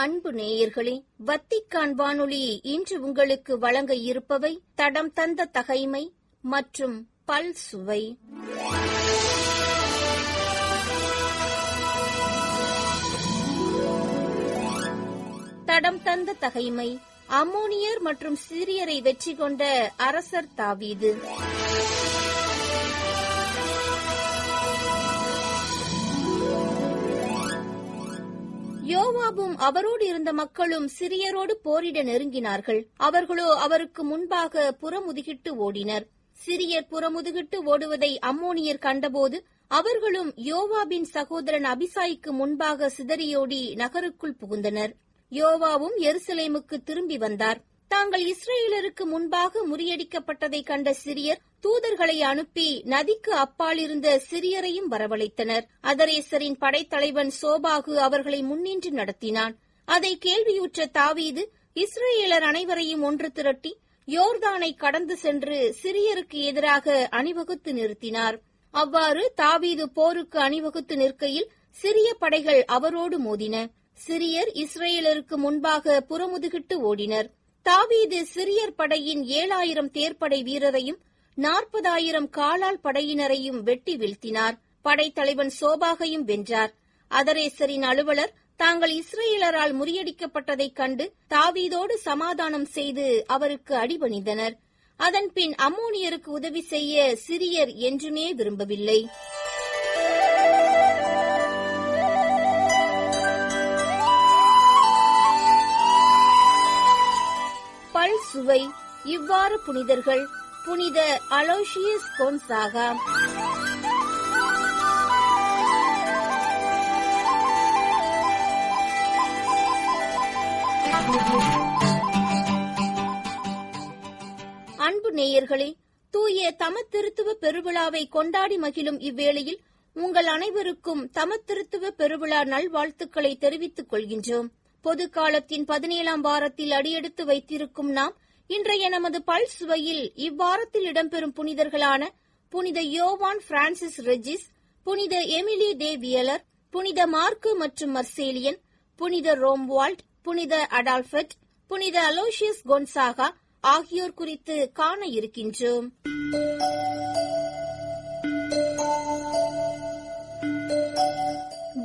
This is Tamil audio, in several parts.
அன்பு நேயர்களே வத்திக்கான் வானொலி இன்று உங்களுக்கு வழங்க இருப்பவை தடம் தந்த தகைமை மற்றும் பல் சுவை. தடம் தந்த தகைமை அம்மோனியர் மற்றும் சிரியரை வெற்றி கொண்ட அரசர் தாவீது. யோவாபும் அவரோடு இருந்த மக்களும் சிரியரோடு போரிட நெருங்கினார்கள். அவர்களோ அவருக்கு முன்பாக புறமுதுகிட்டு ஓடினர். சிரியர் புறமுதுகிட்டு ஓடுவதை அம்மோனியர் கண்டபோது அவர்களும் யோவாபின் சகோதரன் அபிசாய்க்கு முன்பாக சிதறியோடி நகருக்குள் புகுந்தனர். யோவாவும் எருசலேமுக்கு திரும்பி வந்தார். தாங்கள் இஸ்ரேலருக்கு முன்பாக முறியடிக்கப்பட்டதை கண்ட சிரியர் தூதர்களை அனுப்பி நதிக்கு அப்பால் இருந்த சிறியரையும் வரவழைத்தனர். அதரேசரின் படைத்தலைவன் சோபாகு அவர்களை முன்னின்று நடத்தினான். அதை கேள்வியுற்ற தாவீது இஸ்ரேலர் அனைவரையும் ஒன்று திரட்டி யோர்தானை கடந்து சென்று சிரியருக்கு எதிராக அணிவகுத்து நிறுத்தினார். அவ்வாறு தாவீது போருக்கு அணிவகுத்து நிற்கையில் சிறிய படைகள் அவரோடு மோதின. சிரியர் இஸ்ரேலருக்கு முன்பாக புறமுதுகிட்டு ஓடினர். தாவீது சிரியர் படையின் ஏழாயிரம் தேர்ப்படை வீரரையும் நாற்பதாயிரம் காலால் படையினரையும் வெட்டி வீழ்த்தினார். படைத்தலைவன் சோபாகையும் வென்றார். அதரேசரின் அலுவலர் தாங்கள் இஸ்ரேலரால் முறியடிக்கப்பட்டதைக் கண்டு தாவீதோடு சமாதானம் செய்து அவருக்கு அடிபணிந்தனர். அதன்பின் அம்மோனியருக்கு உதவி செய்ய சிரியர் என்றுமே விரும்பவில்லை. பல் சுவை. இவ்வாறு புனிதர்கள் புனித அலோஷியஸ் கோன்சாகா. அன்பு நேயர்களே தூய தமத்திருத்துவ பெருவிழாவை கொண்டாடி மகிழும் இவ்வேளையில் உங்கள் அனைவருக்கும் தமத்திருத்துவ பெருவிழா நல்வாழ்த்துக்களை தெரிவித்துக் கொள்கின்றோம். பொது காலத்தின் பதினேழாம் வாரத்தில் அடியெடுத்து வைத்திருக்கும் நாம் இன்றைய நமது பல் சுவையில் இவ்வாரத்தில் இடம்பெறும் புனிதர்களான புனித யோவான் பிரான்சிஸ் ரெஜிஸ் புனித எமிலி டே வியலர் புனித மார்க்கு மற்றும் மர்சேலியன் புனித ரோம்வால்ட் புனித அடால்ஃபட் புனித அலோசியஸ் கொன்சாகா ஆகியோர் குறித்து காண இருக்கின்றோம்.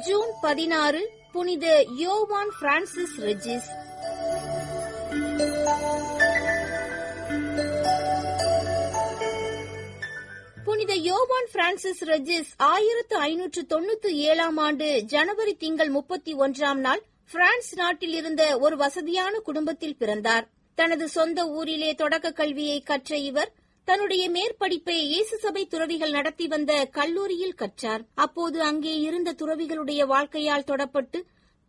ஜூன் பதினாறு புனித யோவான் பிரான்சிஸ் ரெஜிஸ். யோவான் பிரான்சிஸ் ரெஜிஸ் ஆயிரத்து ஐநூற்று தொன்னூத்தி ஏழாம் ஆண்டு ஜனவரி திங்கள் முப்பத்தி ஒன்றாம் நாள் பிரான்ஸ் நாட்டில் இருந்த ஒரு வசதியான குடும்பத்தில் பிறந்தார். தனது சொந்த ஊரிலே தொடக்க கல்வியை கற்ற இவர் தன்னுடைய மேற்படிப்பை இயேசு சபை துறவிகள் நடத்தி வந்த கல்லூரியில் கற்றார். அப்போது அங்கே இருந்த துறவிகளுடைய வாழ்க்கையால் தொடப்பட்டு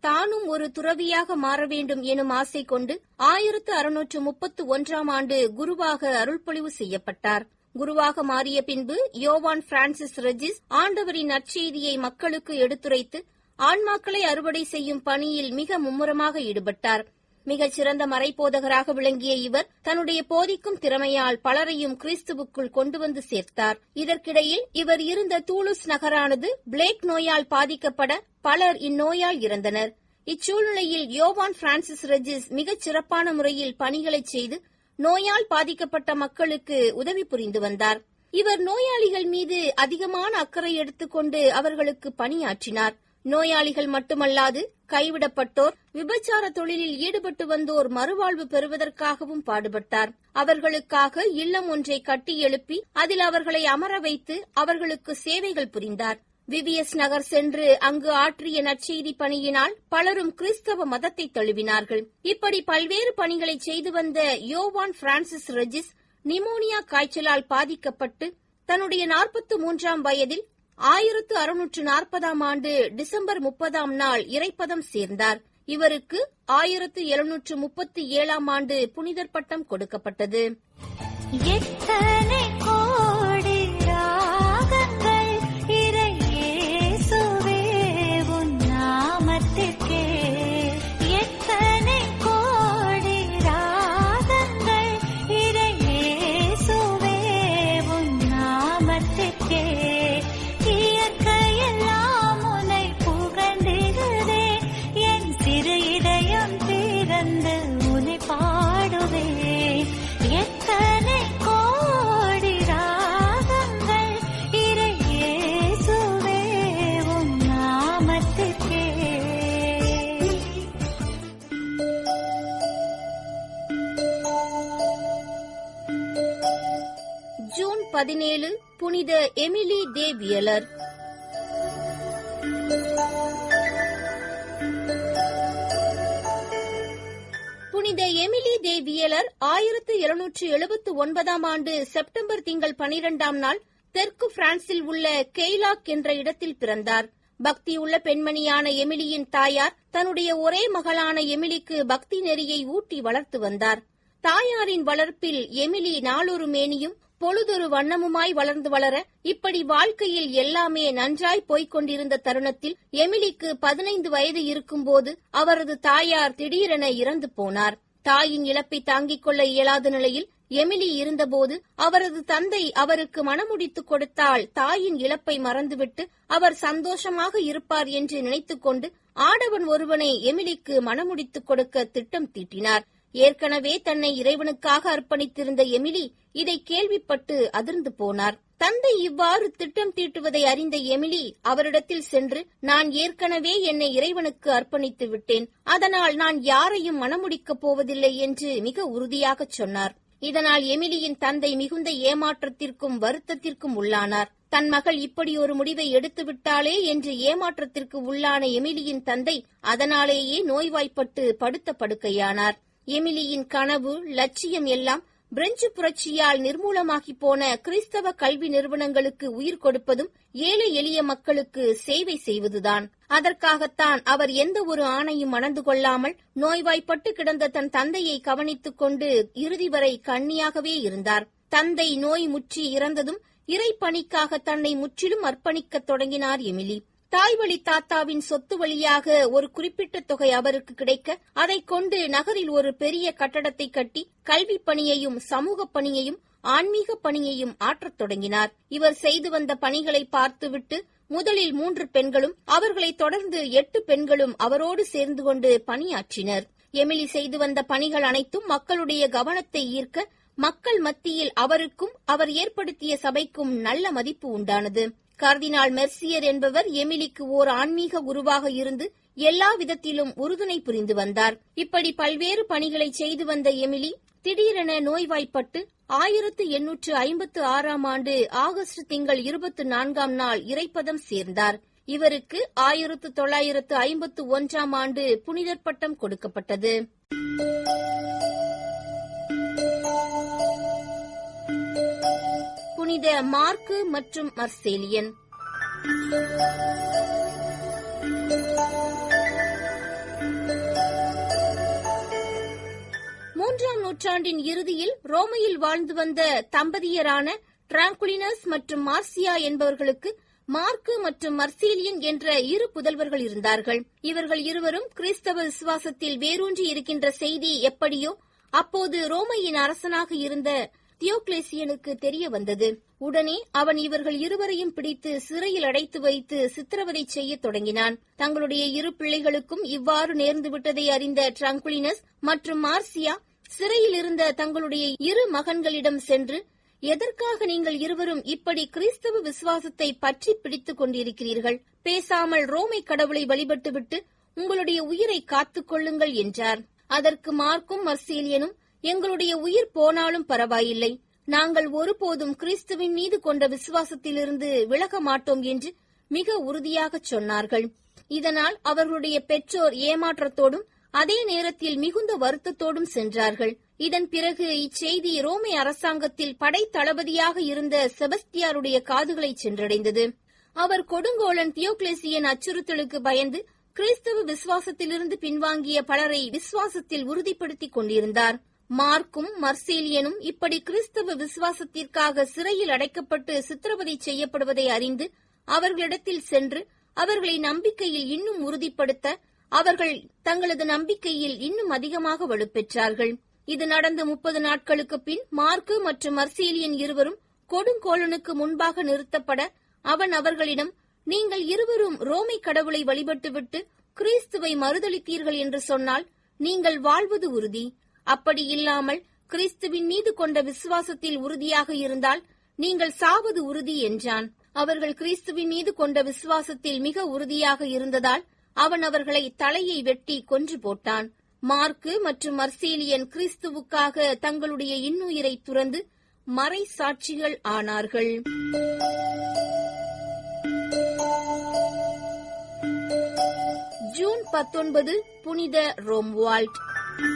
தானும் ஒரு துறவியாக மாற வேண்டும் எனும் ஆசை கொண்டு ஆயிரத்து அறுநூற்று முப்பத்து ஒன்றாம் ஆண்டு குருவாக அருள்பொழிவு செய்யப்பட்டார். குருவாக மாறிய பின்பு யோவான் பிரான்சிஸ் ரெஜிஸ் ஆண்டவரின் நற்செய்தியை மக்களுக்கு எடுத்துரைத்து ஆன்மாக்களை அறுவடை செய்யும் பணியில் மிக மும்முரமாக ஈடுபட்டார். மிகச் சிறந்த மறைபோதகராக விளங்கிய இவர் தன்னுடைய போதிக்கும் திறமையால் பலரையும் கிறிஸ்துவுக்குள் கொண்டு வந்து சேர்த்தார். இதற்கிடையில் இவர் இருந்த தூலுஸ் நகரானது பிளேக் நோயால் பாதிக்கப்பட பலர் இந்நோயால் இறந்தனர். இச்சூழ்நிலையில் யோவான் பிரான்சிஸ் ரெஜிஸ் மிகச் சிறப்பான முறையில் பணிகளை செய்து நோயால் பாதிக்கப்பட்ட மக்களுக்கு உதவி புரிந்து வந்தார். இவர் நோயாளிகள் மீது அதிகமான அக்கறை எடுத்துக்கொண்டு அவர்களுக்கு பணியாற்றினார். நோயாளிகள் மட்டுமல்லாது கைவிடப்பட்டோர் விபச்சார தொழிலில் ஈடுபட்டு வந்தோர் மறுவாழ்வு பெறுவதற்காகவும் பாடுபட்டார். அவர்களுக்காக இல்லம் ஒன்றை கட்டி எழுப்பி அதில் அவர்களை அமர வைத்து அவர்களுக்கு சேவைகள் புரிந்தார். விவிஎஸ் நகர் சென்று அங்கு ஆற்றிய நற்செய்தி பணியினால் பலரும் கிறிஸ்தவ மதத்தை தழுவினார்கள். இப்படி பல்வேறு பணிகளை செய்து வந்த யோவான் பிரான்சிஸ் ரெஜிஸ் நிமோனியா காய்ச்சலால் பாதிக்கப்பட்டு தன்னுடைய நாற்பத்து மூன்றாம் வயதில் ஆயிரத்து அறுநூற்று நாற்பதாம் ஆண்டு டிசம்பர் முப்பதாம் நாள் இறைப்பதம் சேர்ந்தார். இவருக்கு ஆயிரத்து எழுநூற்று முப்பத்தி ஏழாம் ஆண்டு புனிதர் பட்டம் கொடுக்கப்பட்டது. பதினேழு புனித எமிலி தேவியலர். புனித எமிலி தேவியலர் ஆயிரத்து எழுநூற்று எழுபத்து ஒன்பதாம் ஆண்டு செப்டம்பர் திங்கள் பனிரெண்டாம் நாள் தெற்கு பிரான்சில் உள்ள கெய்லாக் என்ற இடத்தில் பிறந்தார். பக்தியுள்ள பெண்மணியான எமிலியின் தாயார் தன்னுடைய ஒரே மகளான எமிலிக்கு பக்தி நெறியை ஊட்டி வளர்த்து வந்தார். தாயாரின் வளர்ப்பில் எமிலி நாளொரு மேனியும் பொழுதொரு வண்ணமுமாய் வளர்ந்து வளர இப்படி வாழ்க்கையில் எல்லாமே நன்றாய் போய்க் கொண்டிருந்த தருணத்தில் எமிலிக்கு பதினைந்து வயது இருக்கும்போது அவரது தாயார் திடீரென இறந்து போனார். தாயின் இழப்பை தாங்கிக் கொள்ள இயலாத நிலையில் எமிலி இருந்தபோது அவரது தந்தை அவருக்கு மணமுடித்துக் கொடுத்தால் தாயின் இழப்பை மறந்துவிட்டு அவர் சந்தோஷமாக இருப்பார் என்று நினைத்துக்கொண்டு ஆடவன் ஒருவனை எமிலிக்கு மணமுடித்துக் கொடுக்க திட்டம் தீட்டினார். ஏற்கனவே தன்னை இறைவனுக்காக அர்ப்பணித்திருந்த எமிலி இதை கேள்விப்பட்டு அதிர்ந்து போனார். தந்தை இவ்வாறு திட்டம் தீட்டுவதை அறிந்த எமிலி அவரிடத்தில் சென்று நான் ஏற்கனவே என்னை இறைவனுக்கு அர்ப்பணித்து விட்டேன். அதனால் நான் யாரையும் மணமுடிக்கப் போவதில்லை என்று மிக உறுதியாகச் சொன்னார். இதனால் எமிலியின் தந்தை மிகுந்த ஏமாற்றத்திற்கும் வருத்தத்திற்கும் உள்ளானார். தன் மகள் இப்படி ஒரு முடிவை எடுத்து விட்டாளே என்று ஏமாற்றத்திற்கு உள்ளான எமிலியின் தந்தை அதனாலேயே நோய்வாய்ப்பட்டு படுத்த படுக்கையானார். எமிலியின் கனவு லட்சியம் எல்லாம் பிரெஞ்சு புரட்சியால் நிர்மூலமாகி போன கிறிஸ்தவ கல்வி நிறுவனங்களுக்கு உயிர் கொடுப்பதும் ஏழை எளிய மக்களுக்கு சேவை செய்வதுதான். அதற்காகத்தான் அவர் எந்த ஒரு ஆணையும் மணந்து கொள்ளாமல் நோய்வாய்ப்பட்டு கிடந்த தன் தந்தையை கவனித்துக் கொண்டு இறுதி வரை கண்ணியாகவே இருந்தார். தந்தை நோய் முற்றி இறந்ததும் இறைப்பணிக்காக தன்னை முற்றிலும் அர்ப்பணிக்கத் தொடங்கினார் எமிலி. தாய்வழி தாத்தாவின் சொத்து வழியாக ஒரு குறிப்பிட்ட தொகை அவருக்கு கிடைக்க அதைக் கொண்டு நகரில் ஒரு பெரிய கட்டடத்தை கட்டி கல்வி பணியையும் சமூக பணியையும் ஆன்மீக பணியையும் ஆற்றத் தொடங்கினார். இவர் செய்து வந்த பணிகளை பார்த்துவிட்டு முதலில் மூன்று பெண்களும் அவர்களை தொடர்ந்து எட்டு பெண்களும் அவரோடு சேர்ந்து கொண்டு பணியாற்றினர். எமிலி செய்து வந்த பணிகள் அனைத்தும் மக்களுடைய கவனத்தை ஈர்க்க மக்கள் மத்தியில் அவருக்கும் அவர் ஏற்படுத்திய சபைக்கும் நல்ல மதிப்பு உண்டானது. கர்தினால் மெர்சியர் என்பவர் எமிலிக்கு ஓர் ஆன்மீக குருவாக இருந்து எல்லா விதத்திலும் உறுதுணை புரிந்து வந்தார். இப்படி பல்வேறு பணிகளை செய்து வந்த எமிலி திடீரென நோய்வாய்ப்பட்டு ஆயிரத்து எண்ணூற்று ஐம்பத்து ஆறாம் ஆண்டு ஆகஸ்ட் திங்கள் இருபத்தி நான்காம் நாள் இறைப்பதம் சேர்ந்தார். இவருக்கு ஆயிரத்து தொள்ளாயிரத்து ஐம்பத்து ஒன்றாம் ஆண்டு புனிதர் பட்டம் கொடுக்கப்பட்டது. புனித மார்க்கு மற்றும் மர்சேலியன். மூன்றாம் நூற்றாண்டின் இறுதியில் ரோமையில் வாழ்ந்து வந்த தம்பதியரான டிராங்குலினஸ் மற்றும் மார்சியா என்பவர்களுக்கு மார்க்கு மற்றும் மர்சீலியன் என்ற இரு புதல்வர்கள் இருந்தார்கள். இவர்கள் இருவரும் கிறிஸ்தவ விசுவாசத்தில் வேரூன்றி இருக்கின்ற செய்தி எப்படியோ அப்போது ரோமையின் அரசனாக இருந்த தியோக்லேசியனுக்கு தெரிய வந்தது. உடனே அவன் இவர்கள் இருவரையும் பிடித்து சிறையில் அடைத்து வைத்து சித்திரவதை செய்யத் தொடங்கினான். தங்களுடைய இரு பிள்ளைகளுக்கும் இவ்வாறு நேர்ந்து விட்டதை அறிந்த ட்ரங்குலினஸ் மற்றும் மார்சியா சிறையில் இருந்த தங்களுடைய இரு மகன்களிடம் சென்று எதற்காக நீங்கள் இருவரும் இப்படி கிறிஸ்தவ விசுவாசத்தை பற்றி பிடித்துக் கொண்டிருக்கிறீர்கள்? பேசாமல் ரோமை கடவுளை வழிபட்டுவிட்டு உங்களுடைய உயிரை காத்துக் கொள்ளுங்கள் என்றார். அதற்கு மார்க்கும் மர்சீலியனும் எங்களுடைய உயிர் போனாலும் பரவாயில்லை. நாங்கள் ஒருபோதும் கிறிஸ்துவின் மீது கொண்ட விசுவாசத்திலிருந்து விலக மாட்டோம் என்று மிக உறுதியாகச் சொன்னார்கள். இதனால் அவர்களுடைய பெற்றோர் ஏமாற்றத்தோடும் அதே நேரத்தில் மிகுந்த வருத்தத்தோடும் சென்றார்கள். இதன் பிறகு இச்செய்தி ரோமை அரசாங்கத்தில் படை தளபதியாக இருந்த செபஸ்தியாருடைய காதுகளை சென்றடைந்தது. அவர் கொடுங்கோலன் தியோக்லேசியன் அச்சுறுத்தலுக்கு பயந்து கிறிஸ்தவ விசுவாசத்திலிருந்து பின்வாங்கிய பலரை விசுவாசத்தில் உறுதிப்படுத்திக் கொண்டிருந்தார். மார்க்கும் மர்சீலியனும் இப்படி கிறிஸ்தவ விசுவாசத்திற்காக சிறையில் அடைக்கப்பட்டு சித்திரவதை செய்யப்படுவதை அறிந்து அவர்களிடத்தில் சென்று அவர்களை நம்பிக்கையில் இன்னும் உறுதிப்படுத்த அவர்கள் தங்களது நம்பிக்கையில் இன்னும் அதிகமாக வலுப்பெற்றார்கள். இது நடந்த முப்பது நாட்களுக்கு பின் மார்க்கு மற்றும் மர்சீலியன் இருவரும் கொடுங்கோலனுக்கு முன்பாக நிறுத்தப்பட அவன் அவர்களிடம் நீங்கள் இருவரும் ரோமை கடவுளை வழிபட்டுவிட்டு கிறிஸ்துவை மறுதளித்தீர்கள் என்று சொன்னால் நீங்கள் வாழ்வது உறுதி. அப்படி இல்லாமல் கிறிஸ்துவின் மீது கொண்ட விசுவாசத்தில் உறுதியாக இருந்தால் நீங்கள் சாவது உறுதி என்றான். அவர்கள் கிறிஸ்துவின் மீது கொண்ட விசுவாசத்தில் மிக உறுதியாக இருந்ததால் அவன் அவர்களை தலையை வெட்டி கொன்று போட்டான். மார்க்கு மற்றும் மர்சீலியன் கிறிஸ்துவுக்காக தங்களுடைய இன்னுயிரை துறந்து மறை சாட்சிகள் ஆனார்கள். ஜூன் பத்தொன்பது புனித ரோம்வால்ட். ரோம்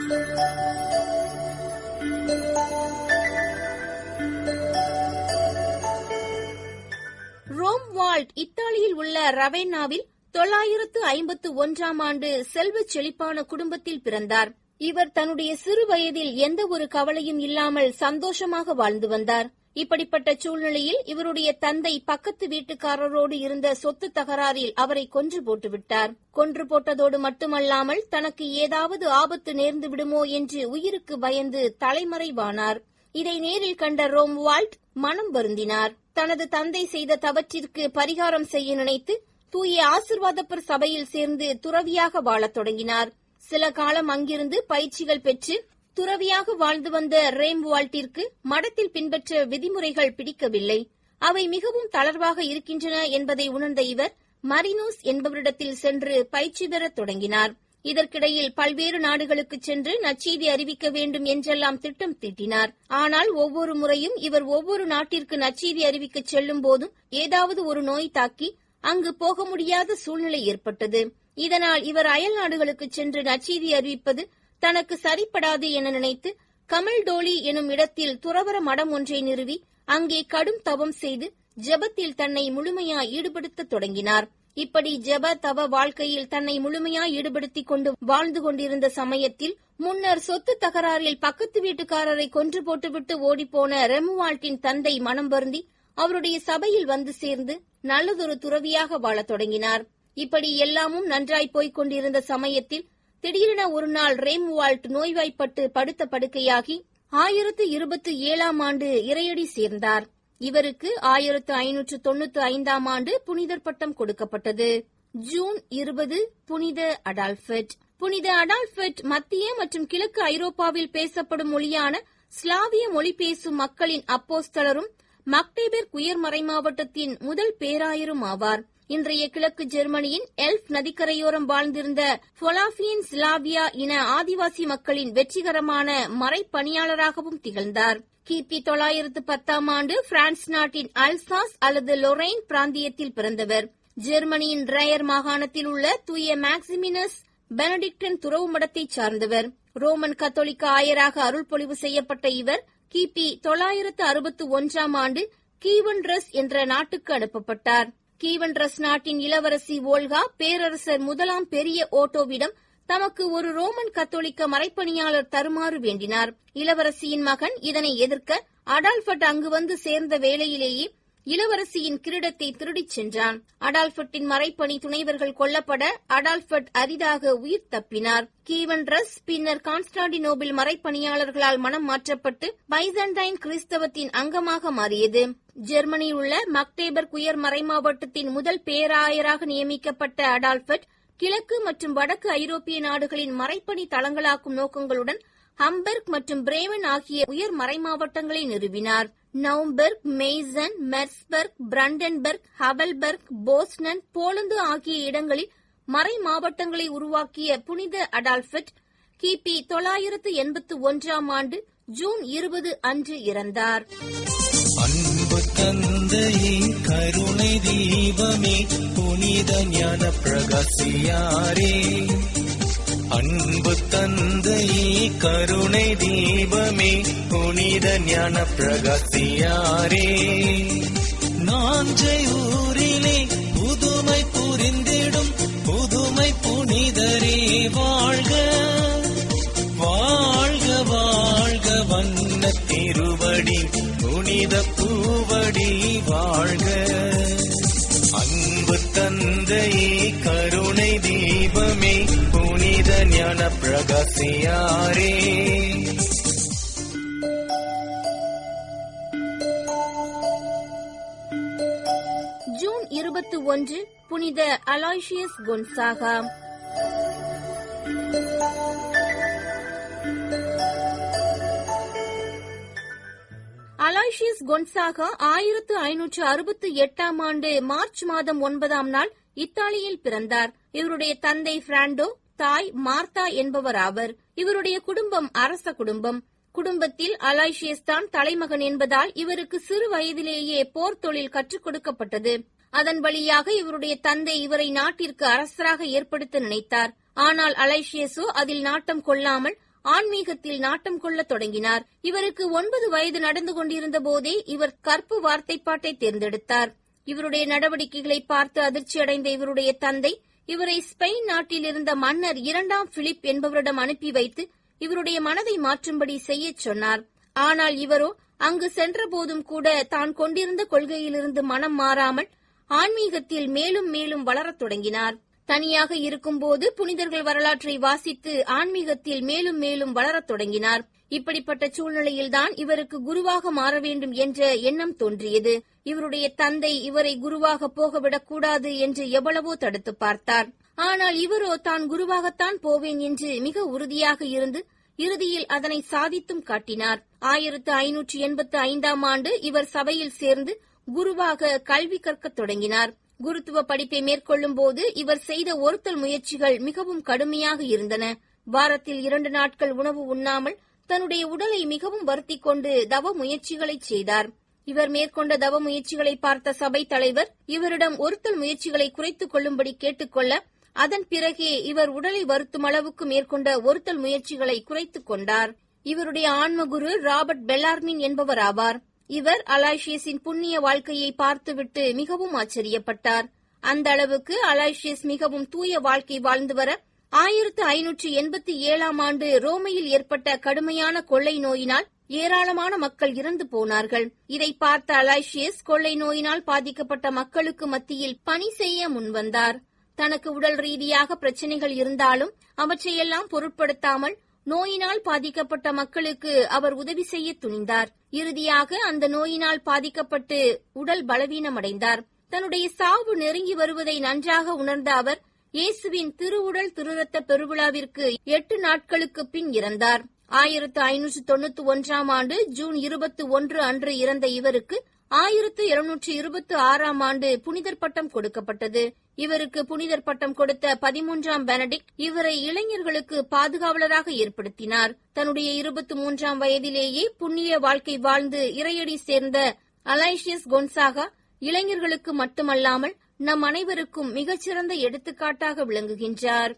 வால்ட் இத்தாலியில் உள்ள ரவேனாவில் தொள்ளாயிரத்து ஐம்பத்து ஒன்றாம் ஆண்டு செல்வச் செழிப்பான குடும்பத்தில் பிறந்தார். இவர் தன்னுடைய சிறு வயதில் எந்த ஒரு கவலையும் இல்லாமல் சந்தோஷமாக வாழ்ந்து வந்தார். இப்படிப்பட்ட சூழ்நிலையில் இவருடைய தந்தை பக்கத்து வீட்டுக்காரரோடு இருந்த சொத்து தகராறில் அவரை கொன்று போட்டுவிட்டார். கொன்று போட்டதோடு மட்டுமல்லாமல் தனக்கு ஏதாவது ஆபத்து நேர்ந்து விடுமோ என்று உயிருக்கு பயந்து தலைமறைவானார். இதை நேரில் கண்ட ரோம்வால்ட் மனம் வருந்தினார். தனது தந்தை செய்த தவற்றிற்கு பரிகாரம் செய்ய நினைத்து தூய ஆசிர்வாதப்பர் சபையில் சேர்ந்து துறவியாக வாழத் தொடங்கினார். சில காலம் அங்கிருந்து பயிற்சிகள் பெற்று துறவியாக வாழ்ந்து வந்த ரேம் வால்ட்டிற்கு மடத்தில் பின்பற்ற விதிமுறைகள் பிடிக்கவில்லை. அவை மிகவும் தளர்வாக இருக்கின்றன என்பதை உணர்ந்த இவர் மரினோஸ் என்பவரிடத்தில் சென்று பயிற்சி பெறத் தொடங்கினார். இதற்கிடையில் பல்வேறு நாடுகளுக்கு சென்று நச்செய்தி அறிவிக்க வேண்டும் என்றெல்லாம் திட்டம் தீட்டினார். ஆனால் ஒவ்வொரு முறையும் இவர் ஒவ்வொரு நாட்டிற்கு நச்செய்தி அறிவிக்க செல்லும் போதும் ஏதாவது ஒரு நோய் தாக்கி அங்கு போக முடியாத சூழ்நிலை ஏற்பட்டது. இதனால் இவர் அயல் நாடுகளுக்கு சென்று நச்செய்தி அறிவிப்பது தனக்கு சரிப்படாது என நினைத்து கமல்டோலி எனும் இடத்தில் துறவர மடம் ஒன்றை நிறுவி அங்கே கடும் தவம் செய்து ஜெபத்தில் தன்னை முழுமையாய் ஈடுபடுத்த தொடங்கினார். இப்படி ஜெப தவ வாழ்க்கையில் தன்னை முழுமையாய் ஈடுபடுத்திக் கொண்டு வாழ்ந்து கொண்டிருந்த சமயத்தில் முன்னர் சொத்து தகராறில் பக்கத்து வீட்டுக்காரரை கொன்று போட்டுவிட்டு ஓடிப்போன ரெமுவால்ட்டின் தந்தை மனம் வருந்தி அவருடைய சபையில் வந்து சேர்ந்து நல்லதொரு துறவியாக வாழத் தொடங்கினார். இப்படி எல்லாமும் நன்றாய் போய்க் கொண்டிருந்த சமயத்தில் திடீரென ஒரு நாள் ரேம்வால்ட் நோய்வாய்ப்பட்டு படுத்த படுக்கையாகி ஆயிரத்து இருபத்தி ஏழாம் ஆண்டு இறையடி சேர்ந்தார். இவருக்கு ஆயிரத்து ஐநூற்று தொண்ணூத்தி ஐந்தாம் ஆண்டு புனிதர் பட்டம் கொடுக்கப்பட்டது. ஜூன் இருபது புனித அடால்ஃபெட். புனித அடால்ஃபெட் மத்திய மற்றும் கிழக்கு ஐரோப்பாவில் பேசப்படும் மொழியான ஸ்லாவிய மொழி பேசும் மக்களின் அப்போஸ்தலரும் மக்டேபெர்க் உயர் மறைமாவட்டத்தின் முதல் பேராயரும் ஆவார். இன்றைய கிழக்கு ஜெர்மனியின் எல்ஃப் நதிக்கரையோரம் வாழ்ந்திருந்த பொலாபியன் ஸ்லாவியா இன ஆதிவாசி மக்களின் வெற்றிகரமான மறைப்பணியாளராகவும் திகழ்ந்தார். கிபி தொள்ளாயிரத்து பத்தாம் ஆண்டு பிரான்ஸ் நாட்டின் அல்சாஸ் அல்லது லொரைன் பிராந்தியத்தில் பிறந்தவர். ஜெர்மனியின் ரயர் மாகாணத்தில் உள்ள தூய மேக்சிமினஸ் பெனடிக்டன் துறவு மடத்தைச் சார்ந்தவர். ரோமன் கத்தோலிக்க ஆயராக அருள்பொழிவு செய்யப்பட்ட இவர் கிபி தொள்ளாயிரத்து அறுபத்து ஒன்றாம் ஆண்டு கீவன்ரஸ் என்ற நாட்டுக்கு அனுப்பப்பட்டார். கீவன்ரஸ் நாட்டின் இளவரசி ஓல்கா பேரரசர் முதலாம் பெரிய ஓட்டோவிடம் தமக்கு ஒரு ரோமன் கத்தோலிக்க மறைப்பணியாளர் தருமாறு வேண்டினார். இளவரசியின் மகன் இதனை எதிர்க்க அடால்பட் அங்கு வந்து சேர்ந்த வேளையிலேயே இளவரசியின் கிரீடத்தை திருடிச் சென்றான். அடால்பட்டின் மறைப்பணி துணைவர்கள் கொல்லப்பட அடால்பட் அரிதாக உயிர் தப்பினார். கீவன் ரஸ் பின்னர் கான்ஸ்டாண்டினோபிள் மறைப்பணியாளர்களால் மனம் மாற்றப்பட்டு பைசண்டைன் கிறிஸ்தவத்தின் அங்கமாக மாறியது. ஜெர்மனியில் உள்ள மக்தேபர் உயர் மறைமாவட்டத்தின் முதல் பேராயராக நியமிக்கப்பட்ட அடால்பர்ட் கிழக்கு மற்றும் வடக்கு ஐரோப்பிய நாடுகளின் மறைப்பணி தளங்களாக்கும் நோக்கங்களுடன் ஹம்பர்க் மற்றும் பிரேமன் ஆகிய உயர் மறைமாவட்டங்களை நிறுவினார். நவும்பர்க் மெய்சன் மெர்ஸ்பர்க் பிரண்டன்பர்க் ஹவல்பர்க் போஸ்னன் போலந்து ஆகிய இடங்களில் மறை மாவட்டங்களை உருவாக்கிய புனித அடால்ஃபட் கிபி தொள்ளாயிரத்து எண்பத்து ஒன்றாம் ஆண்டு ஜூன் இருபது அன்று இறந்தார். கருணை தீபமே புனித ஞான பிரகாசியாரே. அன்பு தந்தையே கருணை தீபமே புனித ஞான பிரகாசியாரே. நாஞ்சை ஊரிலே புதுமை புரிந்திடும் புதுமை புனிதரே வாழ்க வாழ்க. பூவடி வாழ்க. அன்பு தந்தை கருணை தீபமே புனித ஞான பிரகாசியாரே. ஜூன் இருபத்தி ஒன்று புனித அலாய்ஷியஸ் கொன்சாகா. அலாய்ஷியஸ் கொன்சாகா ஆயிரத்து ஐநூற்று அறுபத்தி எட்டாம் ஆண்டு மார்ச் மாதம் ஒன்பதாம் நாள் இத்தாலியில் பிறந்தார். இவருடைய தந்தை பிராண்டோ தாய் மார்த்தா என்பவர் ஆவர். இவருடைய குடும்பம் அரச குடும்பம். குடும்பத்தில் அலாய்ஷியஸ் தான் தலைமகன் என்பதால் இவருக்கு சிறு வயதிலேயே போர் தொழில் கற்றுக் கொடுக்கப்பட்டது. அதன் வழியாக இவருடைய தந்தை இவரை நாட்டிற்கு அரசராக ஏற்படுத்த நினைத்தார். ஆனால் அலைஷியஸோ அதில் நாட்டம் கொள்ளாமல் ஆன்மீகத்தில் நாட்டம் கொள்ள தொடங்கினார். இவருக்கு ஒன்பது வயது நடந்து கொண்டிருந்த போதே இவர் கற்பு வார்த்தைப்பாட்டை தேர்ந்தெடுத்தார். இவருடைய நடவடிக்கைகளை பார்த்து அதிர்ச்சியடைந்த இவருடைய தந்தை இவரை ஸ்பெயின் நாட்டில் இருந்த மன்னர் இரண்டாம் பிலிப் என்பவரிடம் அனுப்பி வைத்து இவருடைய மனதை மாற்றும்படி செய்யச் சொன்னார். ஆனால் இவரோ அங்கு சென்றபோதும் கூட தான் கொண்டிருந்த கொள்கையிலிருந்து மனம் மாறாமல் ஆன்மீகத்தில் மேலும் மேலும் வளரத் தொடங்கினார். தனியாக இருக்கும்போது புனிதர்கள் வரலாற்றை வாசித்து ஆன்மீகத்தில் மேலும் மேலும் வளரத் தொடங்கினார். இப்படிப்பட்ட சூழ்நிலையில்தான் இவருக்கு குருவாக மாற வேண்டும் என்ற எண்ணம் தோன்றியது. இவருடைய தந்தை இவரை குருவாக போகவிடக் கூடாது என்று எவ்வளவோ தடுத்து பார்த்தார். ஆனால் இவரோ தான் குருவாகத்தான் போவேன் என்று மிக உறுதியாக இருந்து இறுதியில் அதனை சாதித்தும் காட்டினார். ஆயிரத்து ஐநூற்று எண்பத்து ஐந்தாம் ஆண்டு இவர் சபையில் சேர்ந்து குருவாக கல்வி கற்கத் தொடங்கினார். குருத்துவ படிப்பை மேற்கொள்ளும் போது இவர் செய்த ஒருத்தல் முயற்சிகள் மிகவும் கடுமையாக இருந்தன. வாரத்தில் இரண்டு நாட்கள் உணவு உண்ணாமல் தன்னுடைய உடலை மிகவும் வருத்திக் கொண்டு தவ முயற்சிகளை செய்தார். இவர் மேற்கொண்ட தவ முயற்சிகளை பார்த்த சபை தலைவர் இவரிடம் ஒருத்தல் முயற்சிகளை குறைத்துக் கொள்ளும்படி கேட்டுக்கொள்ள அதன் பிறகே இவர் உடலை வருத்தும் அளவுக்கு மேற்கொண்ட ஒருத்தல் முயற்சிகளை குறைத்துக் கொண்டார். இவருடைய ஆன்மகுரு ராபர்ட் பெல்லார்மின் என்பவர் ஆவார். இவர் அலாய்ஷியஸின் புண்ணிய வாழ்க்கையை பார்த்துவிட்டு மிகவும் ஆச்சரியப்பட்டார். அந்த அளவுக்கு அலாய்ஷியஸ் மிகவும் தூய வாழ்க்கை வாழ்ந்து வர ஆயிரத்து ஐநூற்று எண்பத்தி ஏழாம் ஆண்டு ரோமையில் ஏற்பட்ட கடுமையான கொள்ளை நோயினால் ஏராளமான மக்கள் இறந்து போனார்கள். இதை பார்த்த அலாய்ஷியஸ் கொள்ளை நோயினால் பாதிக்கப்பட்ட மக்களுக்கு மத்தியில் பணி செய்ய முன்வந்தார். தனக்கு உடல் ரீதியாக பிரச்சனைகள் இருந்தாலும் அவற்றையெல்லாம் பொருட்படுத்தாமல் நோயினால் பாதிக்கப்பட்ட மக்களுக்கு அவர் உதவி செய்ய துணிந்தார். இறுதியாக அந்த நோயினால் பாதிக்கப்பட்டு உடல் பலவீனமடைந்தார். தன்னுடைய சாவு நெருங்கி வருவதை நன்றாக உணர்ந்த அவர் இயேசுவின் திருவுடல் திருரத்த பெருவிழாவிற்கு எட்டு நாட்களுக்கு பின் இறந்தார். ஆயிரத்து ஐநூற்று தொண்ணூத்தி ஒன்றாம் ஆண்டு ஜூன் இருபத்தி ஒன்று அன்று இறந்த இவருக்கு ஆயிரத்து இருநூற்று இருபத்தி ஆறாம் ஆண்டு புனிதர் பட்டம் கொடுக்கப்பட்டது. இவருக்கு புனிதர் பட்டம் கொடுத்த பதிமூன்றாம் பெனடிக்ட் இவரை இளைஞர்களுக்கு பாதுகாவலராக ஏற்படுத்தினார். தன்னுடைய இருபத்தி மூன்றாம் வயதிலேயே புண்ணிய வாழ்க்கை வாழ்ந்து இறையடி சேர்ந்த அலைஷியஸ் கொன்சாகா இளைஞர்களுக்கு மட்டுமல்லாமல் நம் அனைவருக்கும் மிகச்சிறந்த எடுத்துக்காட்டாக விளங்குகின்றார்.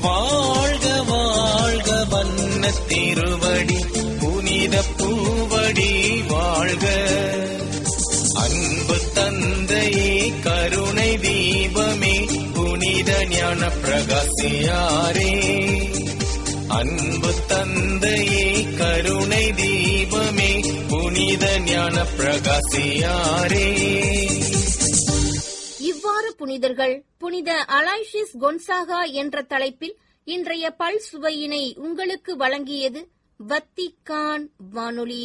வாழ்க வாழ்க வண்ண திருவடி புனித பூவடி. வாழ்க. அன்பு தந்தையே கருணை தீபமே புனித ஞான பிரகாசியாரே அன்பு தந்தையே கருணை தீபமே புனித ஞான பிரகாசியாரே இவ்வாறு புனிதர்கள் புனித அலாய்ஷிஸ் கொன்சாகா என்ற தலைப்பில் இன்றைய பல் சுவையினை உங்களுக்கு வழங்கியது வத்திக்கான் வானொலி.